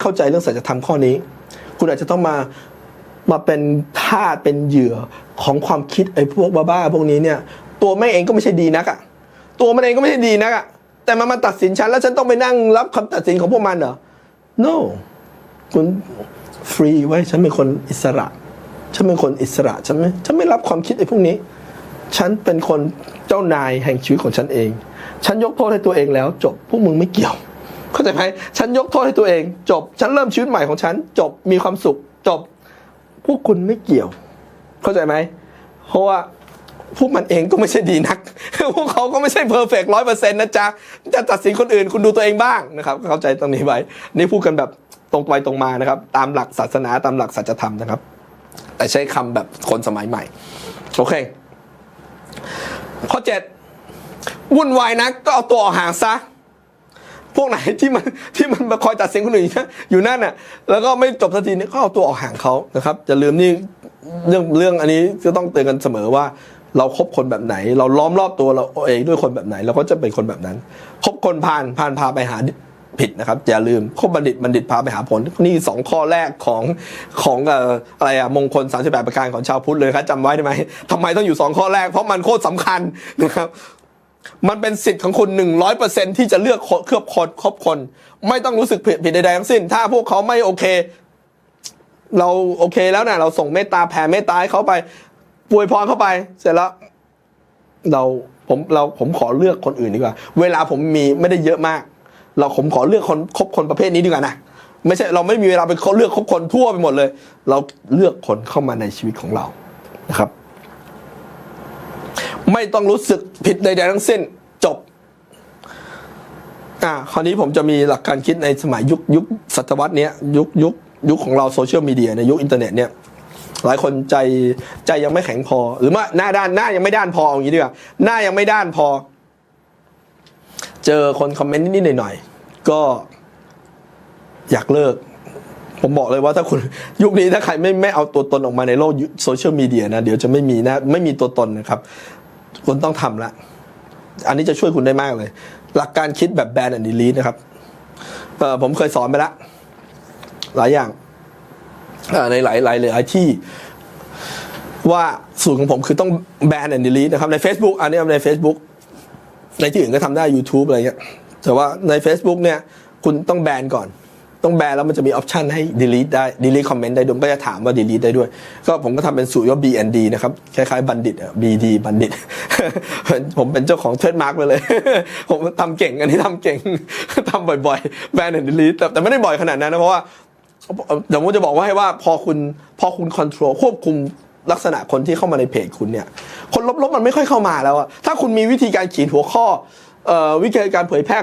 เข้าใจเรื่องสัจธรรมข้อนี้ คุณอาจจะต้องมามาเป็นทาสเป็นเหยื่อของความคิดไอ้พวกบ้าๆพวกนี้เนี่ย ตัวแม่เองก็ไม่ใช่ดีนักอะตัวมันเองก็ไม่ใช่ดีนักอะแต่มันมาตัดสินฉันแล้วฉันต้องไปนั่งรับคำตัดสินของพวกมันเหรอ no คุณฟรีไว้ฉันเป็นคนอิสระ ฉันเป็นคนอิสระฉันไม่ฉันไม่รับความคิดไอ้พวกนี้ ฉันเป็นคนเจ้านายแห่งชีวิตของฉันเอง ฉันยกโทษให้ตัวเองแล้วจบพวกมึงไม่เกี่ยว เข้าใจไหมฉันยกโทษให้ตัวเอง จบ ฉันเริ่มชีวิตใหม่ของฉัน จบมีความสุข จบ พวกคุณไม่เกี่ยว เข้าใจไหมเพราะว่าพวกมันเองก็ไม่ใช่ดีนัก พวกเขาก็ไม่ใช่เพอร์เฟกต์ร้อยเปอร์เซ็นต์นะจ๊ะ จะตัดสินคนอื่นคุณดูตัวเองบ้างนะครับ เข้าใจตรงนี้ไว้ นี่พูดกันแบบตรงไปตรงมานะครับ ตามหลักศาสนาตามหลักสัจธรรมนะครับ แต่ใช้คำแบบคนสมัยใหม่ โอเค ข้อเจ็ดวุ่นวายนะก็เอาตัวออกห่างซะ พวกไหนที่มันที่มันมาคอยตัดสินคนอื่นอยู่นั่นน่ะแล้วก็ไม่จบสักทีเนี่ยก็เอาตัวออกห่างเขานะครับจะลืมนี่เรื่องเรื่องอันนี้จะต้องเตือนกันเสมอว่า เราครบคนแบบไหน เราล้อมรอบตัวเราเองด้วยคนแบบไหน เราก็จะเป็นคนแบบนั้นคบคนผ่านผ่านพาไปหาผิดนะครับอย่าลืมคบบัณฑิตบัณฑิตพาไปหาผลนี่สองข้อแรกของของเอ่ออะไรอะมงคล 38 ประการของชาวพุทธเลยครับจำไว้ได้ไหมทำไมต้องอยู่สองข้อแรกเพราะมันโคตรสำคัญนะครับ มันเป็นสิทธิ์ของคุณหนึ่งร้อยเปอร์เซ็นที่จะเลือกคนเครือบคนครบคน ไม่ต้องรู้สึกผิดผิดใดๆทั้งสิ้น ถ้าพวกเขาไม่โอเค เราโอเคแล้วนะเราส่งเมตตาแผ่เมตตาให้เขาไปปวยพรเข้าไป เสร็จแล้วเราผมเราผมขอเลือกคนอื่นดีกว่า เวลาผมมีไม่ได้เยอะมาก เราผมขอเลือกคนคบคนประเภทนี้ดีกว่านะไม่ใช่เราไม่มีเวลาไปเขาเลือกคบคนทั่วไปหมดเลย เราเลือกคนเข้ามาในชีวิตของเรานะครับ ไม่ต้องรู้สึกผิดใดๆทั้งสิ้นจบ อ่าคราวนี้ผมจะมีหลักการคิดในสมัยยุคยุคศตวรรษเนี้ยยุคยุคยุคของเราโซเชียลมีเดียในยุคอินเทอร์เน็ตเนี่ยหลายคนใจใจยังไม่แข็งพอ หรือว่าหน้าด้านหน้ายังไม่ด้านพออย่างนี้ดีกว่าหน้ายังไม่ด้านพอ เจอคนคอมเมนต์นิดๆหน่อยๆก็อยากเลิก ผมบอกเลยว่าถ้าคุณยุคนี้ถ้าใครไม่ไม่เอาตัวตนออกมาในโลกโซเชียลมีเดียนะ เดี๋ยวจะไม่มีนะไม่มีตัวตนนะครับ คุณต้องทำละ อันนี้จะช่วยคุณได้มากเลย หลักการคิดแบบแบนแอนด์ดีลีนะครับเออผมเคยสอนไปละ หลายอย่างในหลายหลายหลายที่ว่าสูตรของผมคือต้องแบนแอนด์ดีลีนะครับใน Facebook อันนี้ใน Facebook ในที่อื่นก็ทำได้ YouTube อะไรเงี้ยแต่ว่าใน Facebook เนี่ย คุณต้องแบนก่อน ต้องแบนแล้วมันจะมีออปชันให้ delete ได้ delete comment ได้ด้วยก็จะถามว่า delete ได้ด้วย ก็ผมก็ทำเป็นสูตรว่า BND นะครับ คล้ายๆบัณฑิตอะ BD บัณฑิต ผมเป็นเจ้าของเทรดมาร์กไปเลย ผมทำเก่งอันนี้ทำเก่งทำบ่อยๆ แบน and delete แต่แต่ไม่ได้บ่อยขนาดนั้นนะเพราะว่าเดี๋ยวผมจะบอกว่าให้ว่าพอคุณพอคุณคอนโทรลควบคุมลักษณะคนที่เข้ามาในเพจคุณเนี่ย คนลบๆมันไม่ค่อยเข้ามาแล้วอะถ้าคุณมีวิธีการเขียนหัวข้อออวิธีการเผยแพร่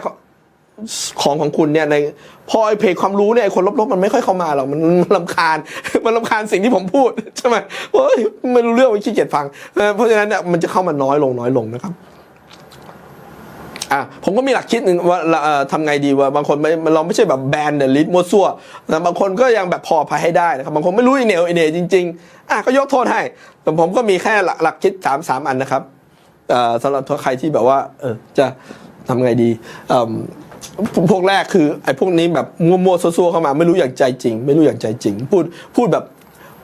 ของของคุณเนี่ยในพอไอเพจความรู้เนี่ยคนลบๆมันไม่ค่อยเข้ามาหรอกมันมันลำคาญ มันลำคาญสิ่งที่ผมพูดใช่ไหมเฮ้ยไม่รู้เรื่องมันขี้เกียจฟัง เพราะฉะนั้นเนี่ยมันจะเข้ามาน้อยลงน้อยลงนะครับอะผมก็มีหลักคิดหนึ่งว่าเอ่อทำไงดีว่าบางคนไม่เราไม่ใช่แบบแบนเดลิทมัวซั่วนะบางคนก็ยังแบบพออภัยให้ได้นะครับบางคนไม่รู้อีเหนวอีเหนจริงๆอะก็ยกโทษให้แต่ผมก็มีแค่หลักคิดสามสามอันนะครับเอ่อสำหรับใครที่แบบว่าเออจะทำไงดีเอิ่ม พวกแรกคือไอ้พวกนี้แบบมัวๆซัวๆเข้ามา ไม่รู้อย่างใจจริง ไม่รู้อย่างใจจริง พูดพูดแบบ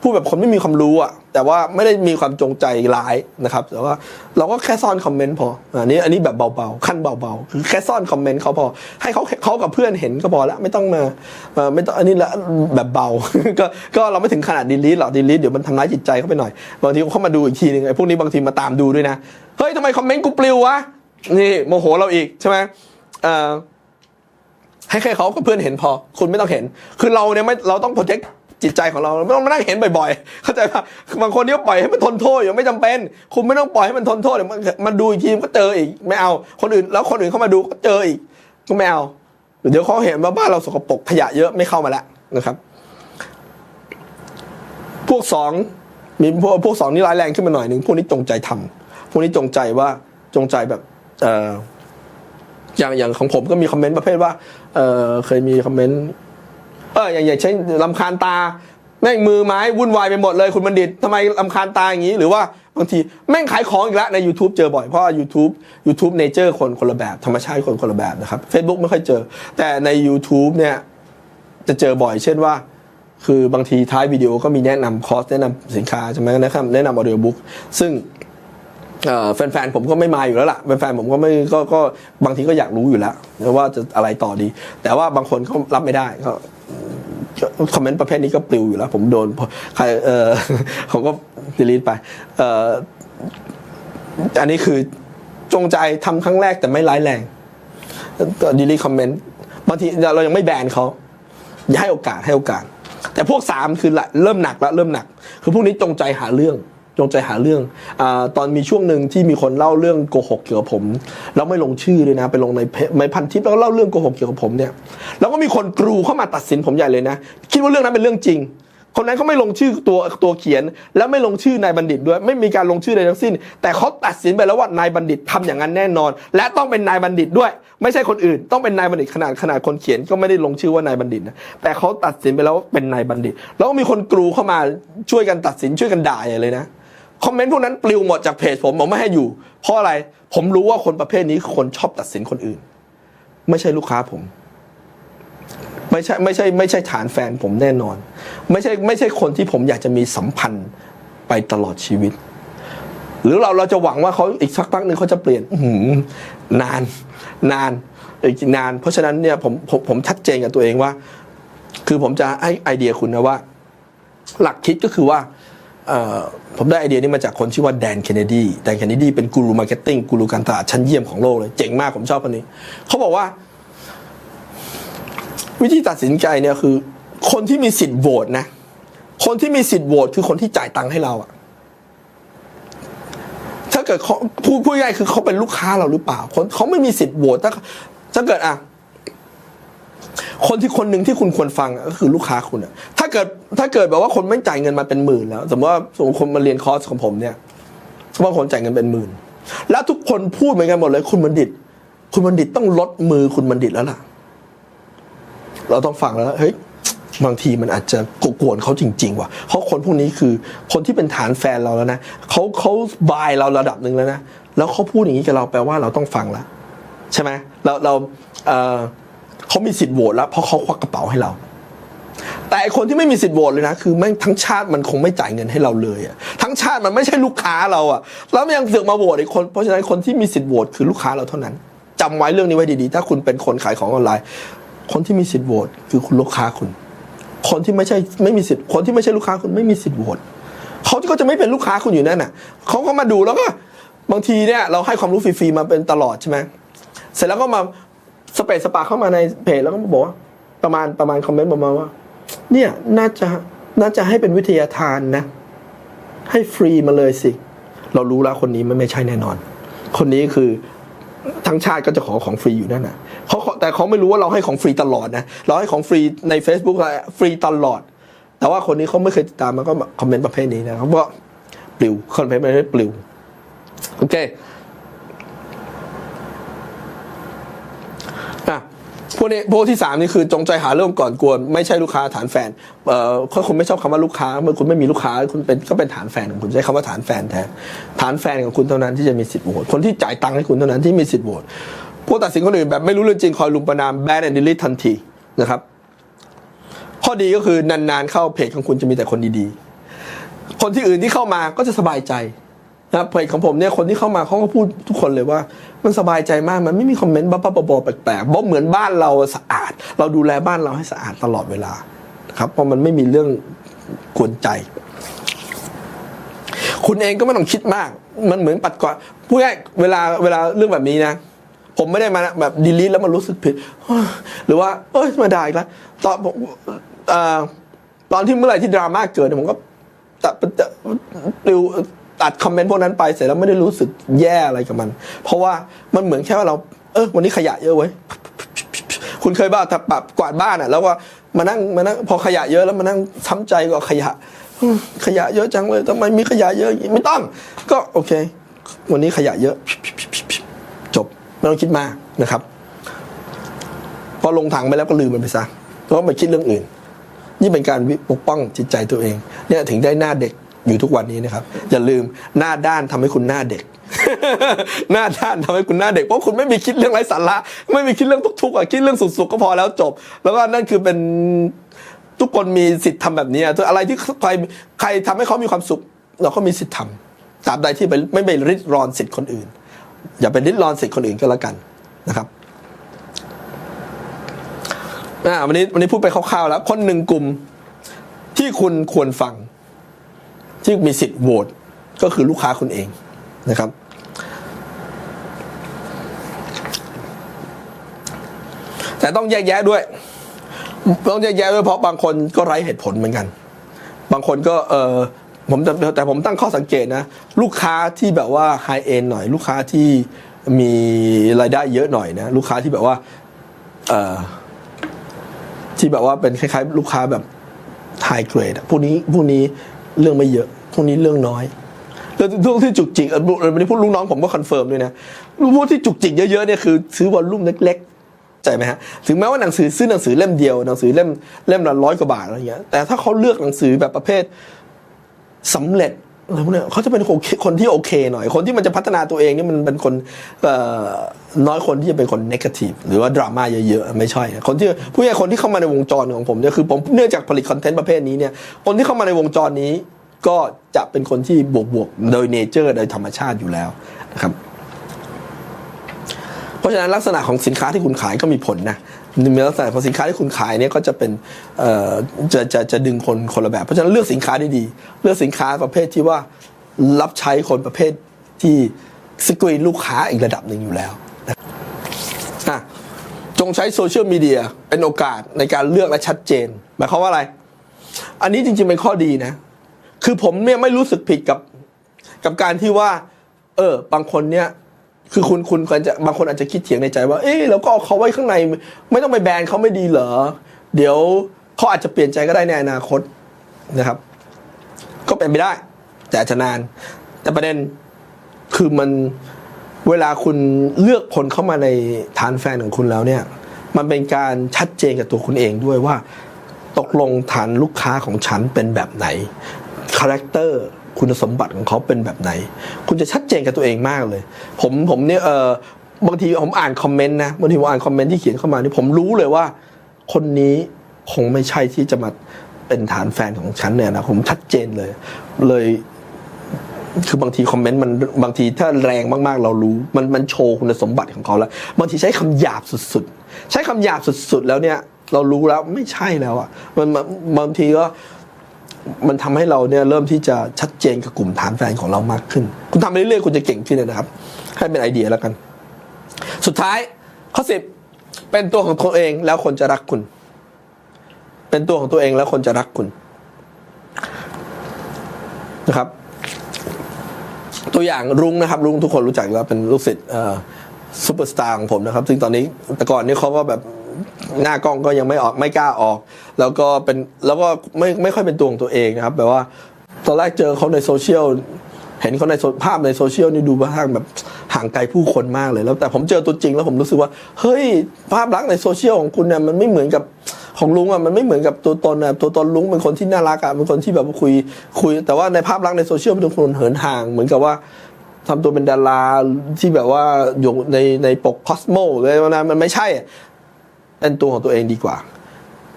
พูดแบบคนไม่มีความรู้อะแต่ว่าไม่ได้มีความจงใจร้ายนะครับแต่ว่าเราก็แค่ซ่อนคอมเมนต์พออันนี้อันนี้แบบเบาๆขั้นเบาๆคือแค่ซ่อนคอมเมนต์เขาพอ ให้เขาเขากับเพื่อนเห็นก็พอแล้วไม่ต้องมาไม่ต้องอันนี้ละแบบเบา ก็ก็เราไม่ถึงขนาดดีลีทหรอกดีลีทเดี๋ยวมันทำร้ายจิตใจเขาไปหน่อยบางทีเขามาดูอีกทีหนึงไอ้พวกนี้บางทีมาตามดูด้วยนะเฮ้ยทำไมคอมเมนต์กูปลิววะนี่โมโหเราอีกใช่ไหมเอ่อ ให้แค่เขากับเพื่อนเห็นพอ คุณไม่ต้องเห็น คือเราเนี่ยไม่เราต้องโปรเทคจิตใจของเราไม่ต้องมานั่งเห็นบ่อยๆ เข้าใจปะบางคนเนี่ยปล่อยให้มันทนโทษอยู่ไม่จำเป็น คุณไม่ต้องปล่อยให้มันทนโทษเดี๋ยวมันดูอีกทีมก็เจออีกไม่เอา คนอื่นแล้วคนอื่นเข้ามาดูก็เจออีกก็ไม่เอาเดี๋ยวเขาเห็นว่าบ้านเราสกปรกขยะเยอะไม่เข้ามาแล้วนะครับ พวกสองมีพวกพวกสองนี่ร้ายแรงขึ้นมาหน่อยหนึ่งพวกนี้จงใจทำพวกนี้จงใจว่าจงใจแบบเอ่อ อย่างอย่างของผมก็มีคอมเมนต์ประเภทว่าเออเคยมีคอมเมนต์เอออย่างอย่างเช่นลำคาญตาแม่งมือไม้วุ่นวายไปหมดเลยคุณบัณฑิตทำไมลำคาญตาอย่างนี้ หรือว่าบางทีแม่งขายของอีกแล้วใน YouTube เจอบ่อยเพราะ YouTube YouTube เนเจอร์คนคนละแบบ ธรรมชาติคนคนละแบบนะครับ Facebook ไม่ค่อยเจอ แต่ใน YouTube เนี่ยจะเจอบ่อย เช่นว่า คือบางทีท้ายวิดีโอก็มีแนะนำคอร์สแนะนำสินค้าใช่ไหมนะครับแนะนำออเดียบุ๊กซึ่ง แฟนๆผมก็ไม่มาอยู่แล้วล่ะแฟนๆผมก็ไม่ก็ก็บางทีก็อยากรู้อยู่แล้วว่าจะอะไรต่อดี แต่ว่าบางคนเขารับไม่ได้ก็คอมเมนต์ประเภทนี้ก็ปลิวอยู่แล้ว ผมโดนใครเออผมก็ดีลีทไปเอออันนี้คือจงใจทำครั้งแรกแต่ไม่ร้ายแรงก็ดีลีทคอมเมนต์บางทีเรายังไม่แบนเขาอย่าให้โอกาสให้โอกาส แต่พวกสามคือละเริ่มหนักแล้วเริ่มหนัก คือพวกนี้จงใจหาเรื่อง งใจหาเรื่องอตอนมีช่วงหนึ่งที่มีคนเล่าเรื่องโกหกเกี่ยวกับผมแล้วไม่ลงชื่อเลยนะ ไปลงในในพันทิปแล้วเล่าเรื่องโกหกเกี่ยวกับผมเนี่ยแล้วก็มีคนกรูเข้ามาตัดสินผมใหญ่เลยนะ คิดว่าเรื่องนั้นเป็นเรื่องจริงคนนั้นเขาไม่ลงชื่อตัวตัวเขียน แล้วไม่ลงชื่อนายบัณฑิตด้วย ไม่มีการลงชื่อใดทั้งสิ้น แต่เขาตัดสินไปแล้วว่านายบัณฑิตทำอย่างนั้นแน่นอน และต้องเป็นนายบัณฑิตด้วย ไม่ใช่คนอื่น ต้องเป็นนายบัณฑิตขนาดขนาดคนเขียนก็ไม่ได้ลงชื่อว่านายบัณฑิตนะแต่เขาตัดสินไปแล้วเป็นนายบัณฑิต แล้วก็มีคนกรูเข้ามาช่วยกันตัดสินช่วยกันด่าใหญ่เลยนะ คอมเมนต์พวกนั้นปลิวหมดจากเพจผมผมไม่ให้อยู่ เพราะอะไร ผมรู้ว่าคนประเภทนี้คนชอบตัดสินคนอื่น ไม่ใช่ลูกค้าผม ไม่ใช่ไม่ใช่ไม่ใช่ฐานแฟนผมแน่นอน ไม่ใช่ไม่ใช่คนที่ผมอยากจะมีสัมพันธ์ไปตลอดชีวิต หรือเราเราจะหวังว่าเขาอีกสักพักหนึ่งเขาจะเปลี่ยนหืนาน นานอีกนาน เพราะฉะนั้นเนี่ยผมผมผมชัดเจนกับตัวเองว่า คือผมจะให้ไอเดียคุณนะว่า หลักคิดก็คือว่า ผมได้ไอเดียนี้มาจากคนชื่อว่าแดนเคนเนดี แดนเคนเนดีเป็นกูรูมาร์เก็ตติ้งกูรูการตลาดชั้นเยี่ยมของโลกเลย เจ๋งมากผมชอบคนนี้ เขาบอกว่า วิธีตัดสินใจเนี่ยคือ คนที่มีสิทธิ์โหวตนะ คนที่มีสิทธิ์โหวตคือคนที่จ่ายตังค์ให้เราอะถ้าเกิดเขาพูดพูดง่ายๆคือเขาเป็นลูกค้าเราหรือเปล่า คนเขาไม่มีสิทธิ์โหวตถ้าถ้าเกิดอะ คนที่คนหนึ่งที่คุณควรฟังก็คือลูกค้าคุณอะถ้าเกิดถ้าเกิดแบบว่าคนไม่จ่ายเงินมาเป็นหมื่นแล้ว สมมติว่าสมมติคนมาเรียนคอร์สของผมเนี่ยสมมติว่าคนจ่ายเงินเป็นหมื่น แล้วทุกคนพูดเหมือนกันหมดเลย คุณบัณฑิต คุณบัณฑิตต้องลดมือคุณบัณฑิตแล้วล่ะ เราต้องฟังแล้วเฮ้ยบางทีมันอาจจะกวนเขาจริง ๆ ว่ะเพราะคนพวกนี้คือคนที่เป็นฐานแฟนเราแล้วนะเขาเขาบายเราระดับหนึ่งแล้วนะแล้วเขาพูดอย่างนี้กับเราแปลว่าเราต้องฟังแล้วใช่ไหมเราเราเอ่อ เขามีสิทธิ์โหวตแล้วเพราะเขาควักกระเป๋าให้เรา แต่คนที่ไม่มีสิทธิ์โหวตเลยนะ คือแม่งทั้งชาติมันคงไม่จ่ายเงินให้เราเลยอะทั้งชาติมันไม่ใช่ลูกค้าเราอะแล้วมันยังเสือกมาโหวตอีกคน เพราะฉะนั้นคนที่มีสิทธิ์โหวตคือลูกค้าเราเท่านั้นจำไว้เรื่องนี้ไว้ดีๆ ถ้าคุณเป็นคนขายของออนไลน์ คนที่มีสิทธิ์โหวตคือคุณลูกค้าคุณ คนที่ไม่ใช่ไม่มีสิทธิ์คนที่ไม่ใช่ลูกค้าคุณไม่มีสิทธิ์โหวตเขาก็จะไม่เป็นลูกค้าคุณอยู่นั่นน่ะเขาก็มาดูแล้วก็บางทีเนี่ยเราให้ความรู้ฟรีๆมาเป็นตลอดใช่ไหมเสร็จแล้วก็มา สเปซสปาเข้ามาในเพจแล้วก็บอกว่าประมาณประมาณคอมเมนต์ประมาณว่า เนี่ยน่าจะน่าจะให้เป็นวิทยาทานนะ ให้ฟรีมาเลยสิ เรารู้แล้วคนนี้มันไม่ใช่แน่นอน คนนี้คือทั้งชาติก็จะขอของฟรีอยู่นั่นน่ะเขาแต่เขาไม่รู้ว่าเราให้ของฟรีตลอดนะ เราให้ของฟรีใน Facebook อะไรฟรีตลอด แต่ว่าคนนี้เขาไม่เคยติดตามมันก็คอมเมนต์ประเภทนี้นะเขาบอกปลิวคอมเมนต์ประเภทปลิว โอเค อะ พวกนี้พวกที่สามนี่คือจงใจหาเรื่องก่อนกวนไม่ใช่ลูกค้าฐานแฟนเอ่อคุณไม่ชอบคำว่าลูกค้า เมื่อคุณไม่มีลูกค้าคุณเป็นก็เป็นฐานแฟนของคุณใช้คำว่าฐานแฟนแทนฐานแฟนของคุณเท่านั้นที่จะมีสิทธิ์โหวตคนที่จ่ายตังค์ให้คุณเท่านั้นที่มีสิทธิ์โหวตผู้ตัดสินคนอื่นแบบไม่รู้เรื่องจริงคอยลุมประนามแบนแอนดิลิททันทีนะครับข้อดีก็คือนานๆเข้าเพจของคุณจะมีแต่คนดีๆ คนที่อื่นที่เข้ามาก็จะสบายใจ นะเพจของผมเนี่ยคนที่เข้ามาเขาก็พูดทุกคนเลยว่า มันสบายใจมากมันไม่มีคอมเมนต์บ้าๆบอๆแปลกๆเพราะเหมือนบ้านเราสะอาด เราดูแลบ้านเราให้สะอาดตลอดเวลาครับเพราะมันไม่มีเรื่องกวนใจ คุณเองก็ไม่ต้องคิดมาก มันเหมือนปัดกวาดพูดง่ายเวลาเวลาเรื่องแบบนี้นะ ผมไม่ได้มาแบบดีลิทแล้วมันรู้สึกผิด หรือว่า เอ้ยมาด่าอีกแล้วตอนผมตอนที่เมื่อไหร่ที่ดราม่าเกิดเนี่ยผมก็ตัดติว ตัดคอมเมนต์พวกนั้นไปเสร็จแล้วไม่ได้รู้สึกแย่อะไรกับมัน เพราะว่ามันเหมือนแค่ว่าเรา เออวันนี้ขยะเยอะเว้ยคุณเคยบ้าถ้าปรับกวาดบ้านอะ แล้วก็มานั่งมานั่งพอขยะเยอะแล้วมานั่งช้ำใจก็ขยะขยะเยอะจังเลยทำไมมีขยะเยอะไม่ต้อง ก็โอเค วันนี้ขยะเยอะ จบไม่ต้องคิดมากนะครับ พอลงถังไปแล้วก็ลืมมันไปซะแล้วก็ไปคิดเรื่องอื่น นี่เป็นการปกป้องจิตใจตัวเอง เนี่ยถึงได้หน้าเด็ก อยู่ทุกวันนี้นะครับอย่าลืมหน้าด้านทำให้คุณหน้าเด็ก หน้าด้านทำให้คุณหน้าเด็กเพราะคุณไม่มีคิดเรื่องไร้สาระไม่มีคิดเรื่องทุกข์อะคิดเรื่องสุขๆก็พอแล้วจบ แล้วก็นั่นคือเป็นทุกคนมีสิทธิ์ทำแบบนี้อะไรที่ใครใครทำให้เขามีความสุข เราก็มีสิทธิ์ทำตราบใดที่ไปไม่ไปริดรอนสิทธิ์คนอื่น อย่าไปริดรอนสิทธิ์คนอื่นก็แล้วกันนะครับวันนี้วันนี้พูดไปคร่าวๆแล้ว คนหนึ่งกลุ่มที่คุณควรฟัง ที่มีสิทธิ์โหวตก็คือลูกค้าคุณเองนะครับ แต่ต้องแยกแยะด้วย ต้องแยกแยะด้วยเพราะบางคนก็ไร้เหตุผลเหมือนกัน บางคนก็เออผมแต่ผมตั้งข้อสังเกตนะ ลูกค้าที่แบบว่าไฮเอนหน่อย ลูกค้าที่มีรายได้เยอะหน่อยนะ ลูกค้าที่แบบว่าเออที่แบบว่าเป็นคล้ายๆ ลูกค้าแบบไฮเกรดพวกนี้พวกนี้ เรื่องไม่เยอะพวกนี้เรื่องน้อยแล้วพวกที่จุกจิกออวันนี้พูดลูกน้องผมก็คอนเฟิร์มด้วยนะพวกที่จุกจิกเยอะๆเนี่ยคือซื้อวอลลุ่มเล็กๆใจไหมฮะถึงแม้ว่าหนังสือซื้อหนังสือเล่มเดียวหนังสือเล่มเล่มละร้อยกว่าบาทอะไรเงี้ยแต่ถ้าเขาเลือกหนังสือแบบประเภทสำเร็จ อะไรพวกเนี้ยเขาจะเป็นคนที่โอเคหน่อย คนที่มันจะพัฒนาตัวเองนี่มันเป็นคนน้อยคนที่จะเป็นคนนกาทีฟหรือว่าดราม่าเยอะๆ ไม่ใช่ คนที่ผู้ใหญ่คนที่เข้ามาในวงจรของผมเนี่ยคือผมเนื่องจากผลิตคอนเทนต์ประเภทนี้เนี่ยคนที่เข้ามาในวงจรนี้ ก็จะเป็นคนที่บวกบวกๆโดยเนเจอร์โดยธรรมชาติอยู่แล้วนะครับเพราะฉะนั้นลักษณะของสินค้าที่คุณขายก็มีผลนะ มีลักษณะของสินค้าที่คุณขายเนี่ยก็จะเป็นเอ่อจะจะจะดึงคนคนละแบบ เพราะฉะนั้นเลือกสินค้าดีๆเลือกสินค้าประเภทที่ว่ารับใช้คนประเภทที่สกรีนลูกค้าอีกระดับหนึ่งอยู่แล้วนะจงใช้โซเชียลมีเดียเป็นโอกาสในการเลือกและชัดเจน หมายความว่าอะไร อันนี้จริงๆเป็นข้อดีนะ คือผมเนี่ยไม่รู้สึกผิดกับกับการที่ว่า เออบางคนเนี่ย คือคุณคุณอาจจะบางคนอาจจะคิดเถียงในใจว่า เอ๊ะเราก็เอาเขาไว้ข้างใน ไม่ต้องไปแบนเขาไม่ดีเหรอ เดี๋ยวเขาอาจจะเปลี่ยนใจก็ได้ในอนาคตนะครับ ก็เป็นไปได้ แต่อาจจะนาน แต่ประเด็นคือมันเวลาคุณเลือกคนเข้ามาในฐานแฟนของคุณแล้วเนี่ย มันเป็นการชัดเจนกับตัวคุณเองด้วยว่า ตกลงฐานลูกค้าของฉันเป็นแบบไหนคาแรคเตอร์ คุณสมบัติของเขาเป็นแบบไหน คุณจะชัดเจนกับตัวเองมากเลย ผมผมเนี่ยเออบางทีผมอ่านคอมเมนต์นะบางทีผมอ่านคอมเมนต์ที่เขียนเข้ามานี่ผมรู้เลยว่า คนนี้คงไม่ใช่ที่จะมาเป็นฐานแฟนของฉันเนี่ยนะผมชัดเจนเลย เลยคือบางทีคอมเมนต์มันบางทีถ้าแรงมากๆ เรารู้ มันมันโชว์คุณสมบัติของเขาแล้ว บางทีใช้คำหยาบสุดๆ ใช้คำหยาบสุดๆ แล้วเนี่ย เรารู้แล้วไม่ใช่แล้วอะมันมันบางทีก็ มันทำให้เราเนี่ยเริ่มที่จะชัดเจนกับกลุ่มฐานแฟนของเรามากขึ้น คุณทำไปเรื่อยๆคุณจะเก่งขึ้นนะครับ ให้เป็นไอเดียแล้วกัน สุดท้ายข้อสิบเป็นตัวของตัวเองแล้วคนจะรักคุณ เป็นตัวของตัวเองแล้วคนจะรักคุณนะครับ ตัวอย่างรุ้งนะครับ รุ้งทุกคนรู้จักแล้วเป็นลูกศิษย์ซูเปอร์สตาร์ของผมนะครับ ซึ่งตอนนี้แต่ก่อนนี้เขาก็แบบ หน้ากล้องก็ยังไม่ออกไม่กล้าออก แล้วก็เป็นแล้วก็ไม่ไม่ค่อยเป็นตัวของตัวเองนะครับแบบว่าตอนแรกเจอเขาในโซเชียลเห็นเขาในโซภาพในโซเชียลนี่ดูบ้างแบบห่างไกลผู้คนมากเลยแล้วแต่ผมเจอตัวจริงแล้วผมรู้สึกว่า เฮ้ยภาพลักษณ์ในโซเชียลของคุณเนี่ยมันไม่เหมือนกับของลุงอะมันไม่เหมือนกับตัวตนอะตัวตนลุงเป็นคนที่น่ารักอะเป็นคนที่แบบคุยคุย แต่ว่าในภาพลักษณ์ในโซเชียลเป็นคนเหินห่าง เหมือนกับว่าทำตัวเป็นดาราที่แบบว่าอยู่ในในปกคอสโมเลยนะมันไม่ใช่ เป็นตัวของตัวเองดีกว่า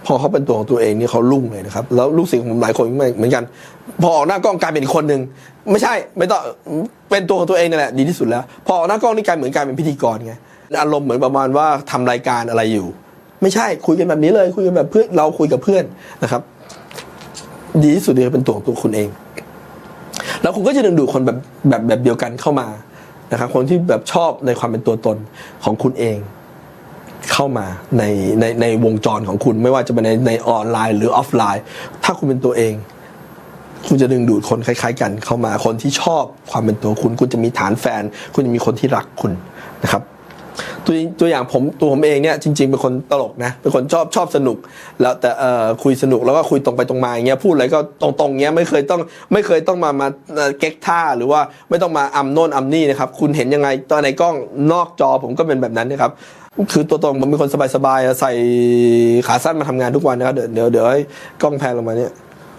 พอเขาเป็นตัวของตัวเองนี่เขาลุ่งเลยนะครับ แล้วลูกศิษย์ของผมหลายคนเหมือนกัน พอออกหน้ากล้องกลายเป็นอีกคนหนึ่งไม่ใช่ไม่ต้องเป็นตัวของตัวเองนั่นแหละดีที่สุดแล้ว พอออกหน้ากล้องนี่กลายเหมือนกลายเป็นพิธีกรไงอารมณ์เหมือนประมาณว่าทำรายการอะไรอยู่ ไม่ใช่คุยกันแบบนี้เลย คุยกันแบบเพื่อนเราคุยกับเพื่อนนะครับ ดีที่สุดเลยเป็นตัวของตัวคุณเอง แล้วคุณก็จะดึงดูดคนแบบแบบแบบเดียวกันเข้ามานะครับคนที่แบบชอบในความเป็นตัวตนของคุณเอง เข้ามาในในในวงจรของคุณไม่ว่าจะเป็นในในออนไลน์หรือออฟไลน์ ถ้าคุณเป็นตัวเอง คุณจะดึงดูดคนคล้าย ๆ กันเข้ามาคนที่ชอบความเป็นตัวคุณ คุณจะมีฐานแฟน คุณจะมีคนที่รักคุณนะครับตัวตัวอย่างผมตัวผมเองเนี่ยจริง ๆ เป็นคนตลกนะเป็นคนชอบชอบสนุก แล้วแต่เอ่อคุยสนุกแล้วก็คุยตรงไปตรงมาอย่างเงี้ยพูดอะไรก็ตรงๆเงี้ยไม่เคยต้องไม่เคยต้องมามาเก๊กท่าหรือว่าไม่ต้องมาอำโน่นอำนี่นะครับคุณเห็นยังไงตอนในกล้องนอกจอผมก็เป็นแบบนั้นนะครับ คือตัวตรงผมเป็นคนสบายๆใส่ขาสั้นมาทำงานทุกวันนะครับเดี๋ยวเดี๋ยวเดี๋ยวให้กล้องแพนลงมาเนี่ย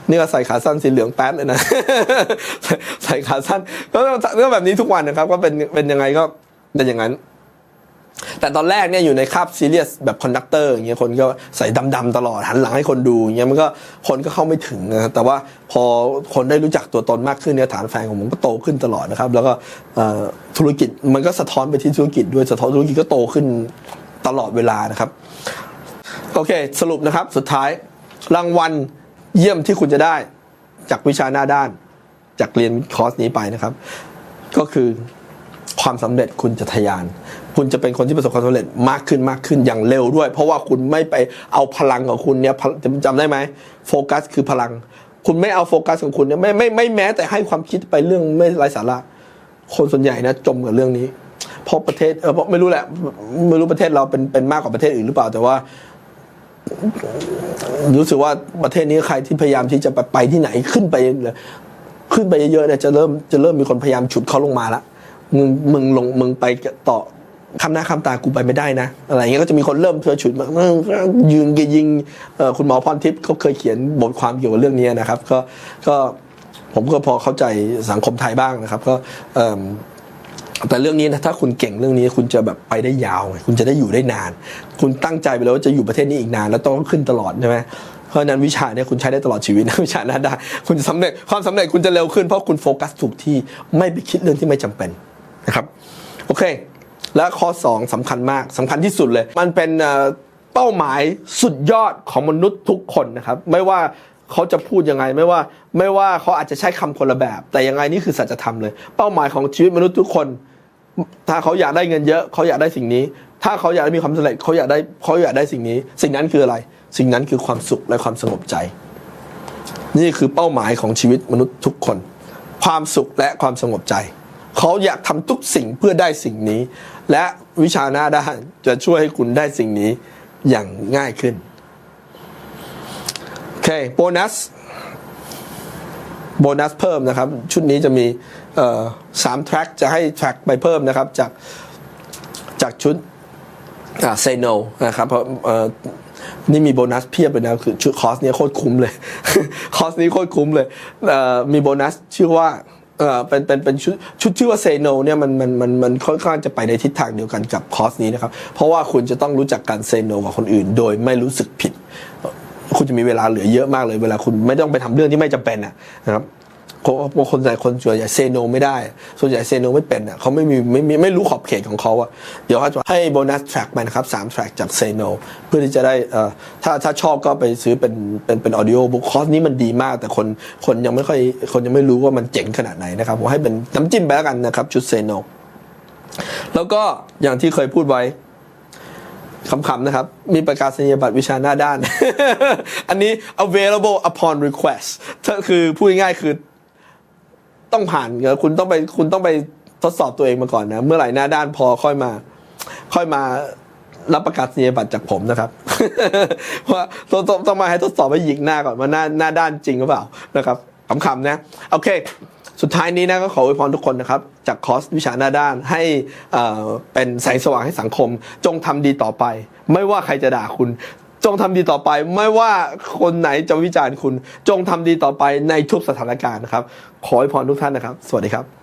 นี่ก็ใส่ขาสั้นสีเหลืองแป๊ดเลยนะใส่ขาสั้นก็ก็แบบนี้ทุกวันนะครับ ก็เป็นเป็นยังไงก็เป็นอย่างนั้น แต่ตอนแรกเนี่ยอยู่ในคาบซีเรียสแบบคอนดักเตอร์อย่างเงี้ยคนก็ใส่ดำๆตลอดหันหลังให้คนดูอย่างเงี้ยมันก็คนก็เข้าไม่ถึงนะครับแต่ว่าพอคนได้รู้จักตัวตนมากขึ้นเนี่ยฐานแฟนของผมก็โตขึ้นตลอดนะครับ แล้วก็ธุรกิจมันก็สะท้อนไปที่ธุรกิจด้วยสะท้อนธุรกิจก็โตขึ้นตลอดเวลานะครับ โอเค สรุปนะครับสุดท้ายรางวัลเยี่ยมที่คุณจะได้จากวิชาหน้าด้าน จากเรียนคอร์สนี้ไปนะครับ ก็คือ ความสำเร็จคุณจะทะยาน คุณจะเป็นคนที่ประสบความสำเร็จมากขึ้นมากขึ้นอย่างเร็วด้วย เพราะว่าคุณไม่ไปเอาพลังของคุณเนี่ยจำจำได้ไหมโฟกัสคือพลัง คุณไม่เอาโฟกัสของคุณเนี่ยไม่ไม่ไม่แม้แต่ให้ความคิดไปเรื่องไม่ไร้สาระคนส่วนใหญ่นะจมกับเรื่องนี้เพราะประเทศเออเพราะไม่รู้แหละไม่รู้ประเทศเราเป็นเป็นมากกว่าประเทศอื่นหรือเปล่าแต่ว่ารู้สึกว่าประเทศนี้ใครที่พยายามที่จะไปไปที่ไหนขึ้นไปขึ้นไปเยอะๆเนี่ยจะเริ่มจะเริ่มมีคนพยายามฉุดเขาลงมาและ มึงมึงลงมึงไปต่อคำหน้าคำตากูไปไม่ได้นะ อะไรเงี้ยก็จะมีคนเริ่มเธอฉุดมามึงยืนยิงคุณหมอพรทิพย์เขาเคยเขียนบทความเกี่ยวกับเรื่องนี้นะครับ ก็ก็ผมก็พอเข้าใจสังคมไทยบ้างนะครับ ก็แต่เรื่องนี้นะถ้าคุณเก่งเรื่องนี้คุณจะแบบไปได้ยาว คุณจะได้อยู่ได้นาน คุณตั้งใจไปแล้วว่าจะอยู่ประเทศนี้อีกนาน แล้วต้องขึ้นตลอดใช่ไหมเพราะนั้นวิชาเนี่ยคุณใช้ได้ตลอดชีวิตนะวิชาหนั้นได้คุณจะสำเร็จความสำเร็จคุณจะเร็วขึ้นเพราะคุณโฟกัสถูกที่ไม่ไปคิดเรื่องที่ไม่จำเป็น นะครับโอเค และข้อ 2สำคัญมากสำคัญที่สุดเลย มันเป็นเป้าหมายสุดยอดของมนุษย์ทุกคนนะครับ ไม่ว่าเขาจะพูดยังไงไม่ว่า ไม่ว่าเขาอาจจะใช้คำคนละแบบ แต่ยังไงนี่คือสัจธรรมเลย เป้าหมายของชีวิตมนุษย์ทุกคน ถ้าเขาอยากได้เงินเยอะ เขาอยากได้สิ่งนี้ ถ้าเขาอยากมีความสำเร็จเขาอยากได้เขาอยากได้สิ่งนี้ สิ่งนั้นคืออะไร สิ่งนั้นคือความสุขและความสงบใจ นี่คือเป้าหมายของชีวิตมนุษย์ทุกคน ความสุขและความสงบใจ เขาอยากทำทุกสิ่งเพื่อได้สิ่งนี้ และวิชาหน้าด้านจะช่วยให้คุณได้สิ่งนี้อย่างง่ายขึ้น โอเคโบนัสโบนัสเพิ่มนะครับ ชุดนี้จะมีสามแทร็กจะให้แทร็กไปเพิ่มนะครับ จากจากชุดเซโนนะครับเพราะนี่มีโบนัสเพียบเลยนะคือชุดคอร์สเนี้ยโคตรคุ้มเลย คอร์สนี้โคตรคุ้มเลยมีโบนัสชื่อว่า เออเป็นเป็นเป็นชุดชุดชื่อว่าเซโนเนี่ยมันมันมันมันค่อนข้างจะไปในทิศทางเดียวกันกับคอร์สนี้นะครับ เพราะว่าคุณจะต้องรู้จักการเซโนกับคนอื่น โดยไม่รู้สึกผิด คุณจะมีเวลาเหลือเยอะมากเลย เวลาคุณไม่ต้องไปทำเรื่องที่ไม่จำเป็นนะครับ คนใหญ่คนส่วนใหญ่เซโนไม่ได้ ส่วนใหญ่เซโนไม่เป็นอะเขาไม่มีไม่มีไม่รู้ขอบเขตของเขาอะเดี๋ยวเขาจะให้โบนัสแทร็กมานะครับสามแทร็กจากเซโนเพื่อที่จะได้เอ่อถ้าถ้าชอบก็ไปซื้อเป็นเป็นเป็นออดิโอบุ๊คคอร์สนี้มันดีมาก แต่คนคนยังไม่ค่อยคนยังไม่รู้ว่ามันเจ๋งขนาดไหนนะครับผมให้เป็นน้ำจิ้มไปแล้วกันนะครับชุดเซโนแล้วก็อย่างที่เคยพูดไว้คำๆนะครับ มีประกาศนียบัตรวิชาหน้าด้าน อันนี้ available upon request ถ้าคือพูดง่ายๆคือ ต้องผ่านเคุณต้องไปคุณต้องไปทดสอบตัวเองมาก่อนนะ เมื่อไหร่หน้าด้านพอค่อยมา ค่อยมารับประกาศนียบัตรจากผมนะครับ ว่าต้องต้องมาให้ทดสอบให้หยิกหน้าก่อนว่าหน้าหน้าด้านจริงหรือเปล่านะครับคำๆนะโอเค สุดท้ายนี้นะก็ขออวยพรทุกคนนะครับ จากคอร์สวิชาหน้าด้านให้เอ่อเป็นแสงสว่างให้สังคม จงทำดีต่อไป ไม่ว่าใครจะด่าคุณ จงทำดีต่อไปไม่ว่าคนไหนจะวิจารณ์คุณ จงทำดีต่อไปในทุกสถานการณ์นะครับ ขออวยพรทุกท่านนะครับ สวัสดีครับ